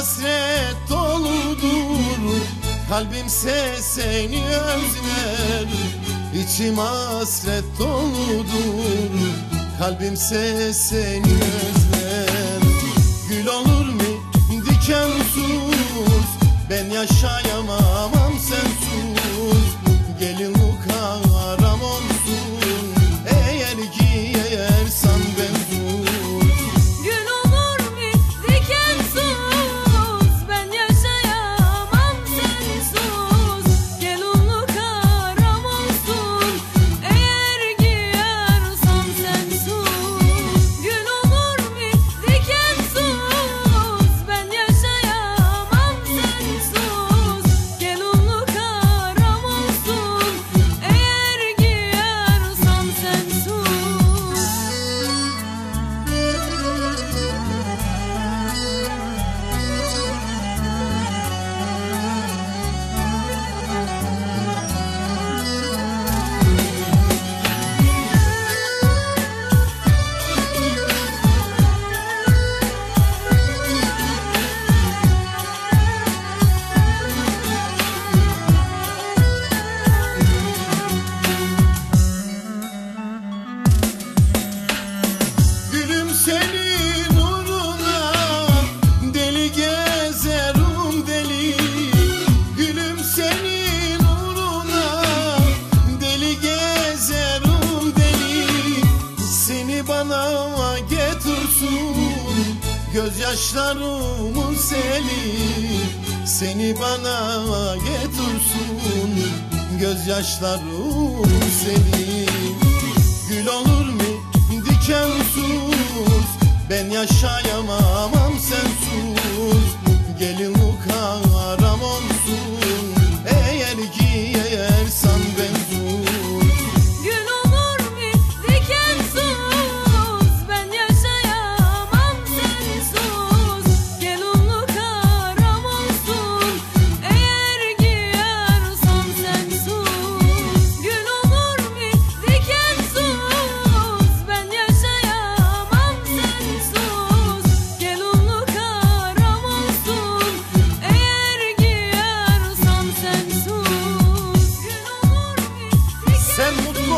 hasret doludur. Kalbimse seni özler. İçim hasret doludur. Kalbimse seni özler. Gül olur mu? Diken dikensuz Ben yaşayan bana getirsin. Gözyaşlarımın seli Seni bana getirsin. Gözyaşlarımın seli. Gül olur mu dikensiz Ben yaşayamam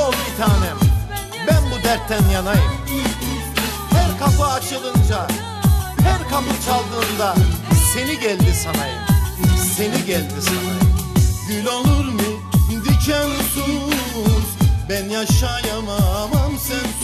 ol bir tanem. Ben bu dertten yanayım. Her kapı açılınca Her kapı çaldığında Seni geldi sanayım. Seni geldi sanayım. Gül olur mu dikensiz Ben yaşayamam sensiz